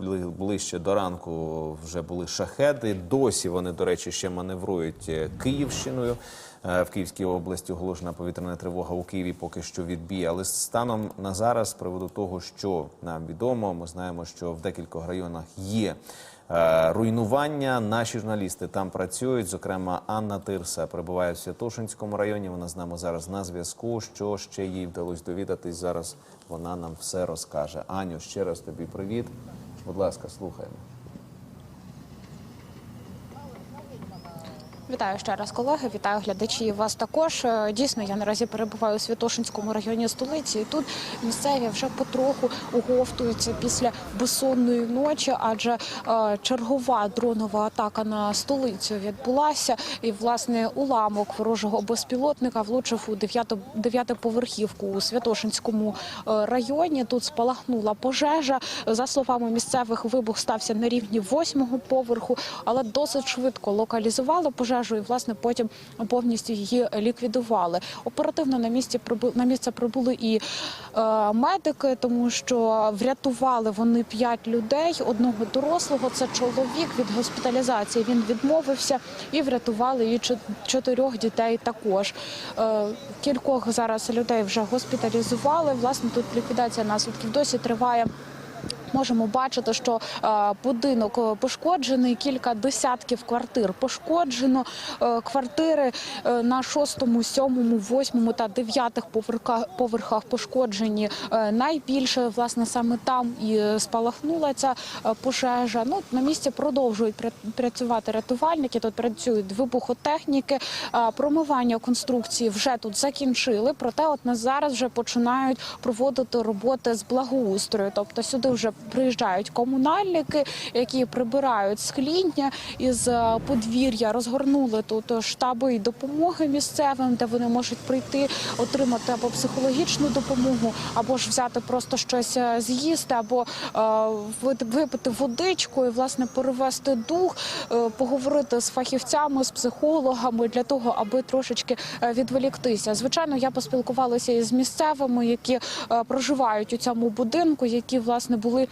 бли- ближче до ранку вже були шахеди. Досі вони, до речі, ще маневрують е, Київщиною. Е, В Київській області оголошена повітряна тривога у Києві поки що відбій. Але станом на зараз, з приводу того, що нам відомо, ми знаємо, що в декількох районах є е, руйнування. Наші журналісти там працюють. Зокрема, Анна Тирса перебуває в Святошинському районі. Вона з нами зараз на зв'язку. Що ще їй вдалося довідатись? Зараз вона нам все розкаже. Аню, ще раз тобі привіт. Будь ласка, слухаємо. Вітаю ще раз, колеги. Вітаю глядачі. Вас також Е, дійсно. Я наразі перебуваю у Святошинському районі столиці. І тут місцеві вже потроху оговтуються після безсонної ночі, адже е, чергова дронова атака на столицю відбулася. І власне уламок ворожого безпілотника влучив у дев'яту дев'ятиповерхівку у Святошинському е, районі. Тут спалахнула пожежа. За словами місцевих, вибух стався на рівні восьмого поверху, але досить швидко локалізували пожежу і власне потім повністю її ліквідували. Оперативно на місці на місце прибули і е, медики, тому що врятували вони п'ять людей. Одного дорослого це чоловік від госпіталізації. Він відмовився і врятували і чотирьох дітей також. Е, кількох зараз людей вже госпіталізували. Власне, тут ліквідація наслідків досі триває. Можемо бачити, що е, будинок е, пошкоджений, кілька десятків квартир пошкоджено. Е, квартири на шостому, сьомому, восьмому та дев'ятих поверхах, поверхах пошкоджені найбільше. Власне, саме там і спалахнула ця пожежа. Ну на місці продовжують працювати рятувальники. Тут працюють вибухотехніки. Промивання конструкції вже тут закінчили. Проте, от на зараз вже починають проводити роботи з благоустрою. Тобто сюди вже приїжджають комунальники, які прибирають скління із е, подвір'я, розгорнули тут штаби і допомоги місцевим, де вони можуть прийти, отримати або психологічну допомогу, або ж взяти просто щось е, з'їсти, або е, випити водичку і власне перевести дух, поговорити з фахівцями, з психологами для того, аби трошечки відволіктися. Звичайно, я поспілкувалася із місцевими, які проживають у цьому будинку, які власне були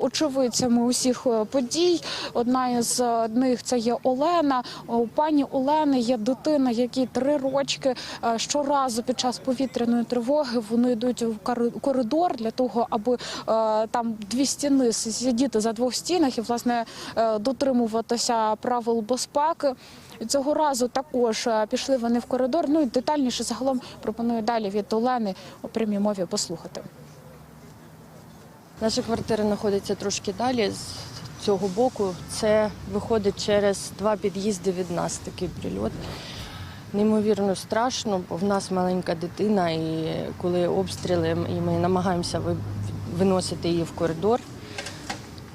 очевидцями усіх е, подій. Одна із е, них це є Олена. У пані Олени є дитина, якій три рочки. Е, Щоразу під час повітряної тривоги вони йдуть в кори- коридор для того, аби е, там дві стіни сидіти за двох стінах і власне е, дотримуватися правил безпеки. Цього разу також е, пішли вони в коридор. Ну і детальніше загалом пропоную далі від Олени у прямій мові послухати. Наша квартира знаходиться трошки далі з цього боку. Це виходить через два під'їзди від нас такий прильот. Неймовірно страшно, бо в нас маленька дитина, і коли обстріли, і ми намагаємося виносити її в коридор.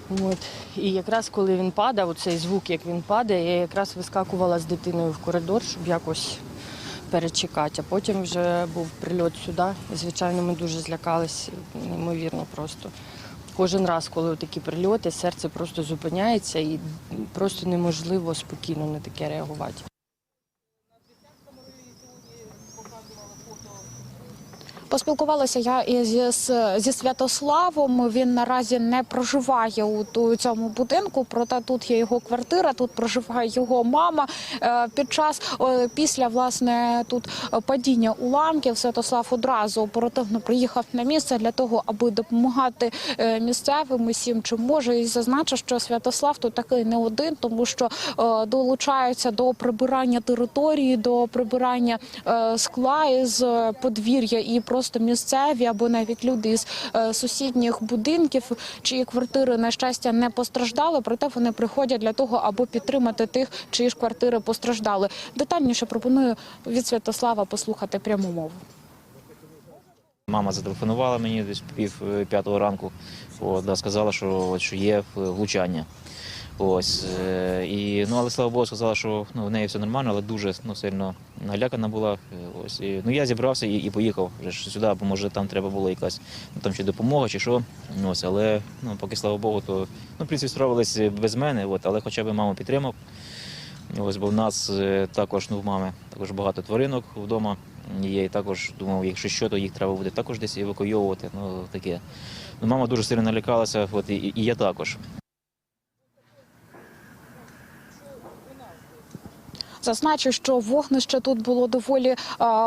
От. І якраз коли він падав, цей звук, як він падає, я якраз вискакувала з дитиною в коридор, щоб якось перечекати. А потім вже був прильот сюди. І, звичайно, ми дуже злякалися, неймовірно просто. Кожен раз, коли такі прильоти, серце просто зупиняється і просто неможливо спокійно на таке реагувати. Поспілкувалася я і зі, Святославом. Він наразі не проживає у цьому будинку, проте тут є його квартира, тут проживає його мама. Е, Під час після власне тут падіння уламків Святослав одразу оперативно приїхав на місце для того, аби допомагати е, місцевим усім, чим може. І зазначив, що Святослав тут такий не один, тому що е, долучаються до прибирання території, до прибирання скла із подвір'я і просто місцеві або навіть люди із е, сусідніх будинків, чиї квартири на щастя не постраждали. Проте вони приходять для того, аби підтримати тих, чиї ж квартири постраждали. Детальніше пропоную від Святослава послухати пряму мову. Мама зателефонувала мені десь пів е, п'ятого ранку. От, сказала, що, що є е, влучання. Ось. е, І, ну, але слава Богу, сказала, що ну, в неї все нормально, але дуже ну, сильно налякана була. Ось. І, ну, я зібрався і, і поїхав вже сюди, бо може там треба було якась ну, там, чи допомога, чи що. Ось, але ну, поки слава Богу, то ну, в принципі справились без мене, от, але хоча б маму підтримав. Ось, бо в нас е, також ну, в мами також багато тваринок вдома. є. І також думав, якщо що, то їх треба буде також десь евакуйовувати. Ну таке. Ну, мама дуже сильно налякалася, от і, і я також. Зазначу, що вогнище тут було доволі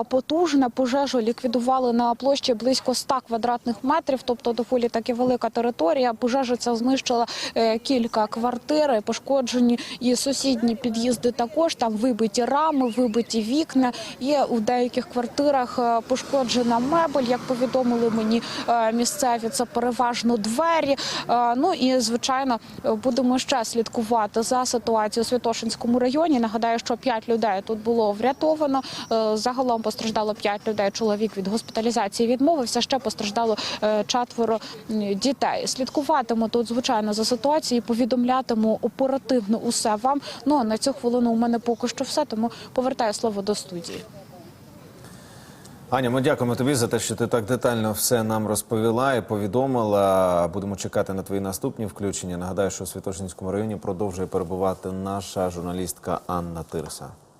потужне. Пожежу ліквідували на площі близько 100 квадратних метрів, тобто доволі таки велика територія. Пожежа ця знищила е, кілька квартир, пошкоджені і сусідні під'їзди. Також там вибиті рами, вибиті вікна. Є у деяких квартирах е, пошкоджена мебель. Як повідомили мені е, місцеві, це переважно двері. Ну і звичайно будемо ще слідкувати за ситуацією у Святошинському районі. Нагадаю, що 5 людей тут було врятовано. Е, Загалом постраждало 5 людей. Чоловік від госпіталізації відмовився. Ще постраждало е, четверо дітей. Слідкуватиму тут звичайно за ситуацією. Повідомлятиму оперативно усе вам. Ну а на цю хвилину у мене поки що все. Тому повертаю слово до студії. Аня, ми дякуємо тобі за те, що ти так детально все нам розповіла і повідомила. Будемо чекати на твої наступні включення. Нагадаю, що у Святошинському районі продовжує перебувати наша журналістка Анна Тирса.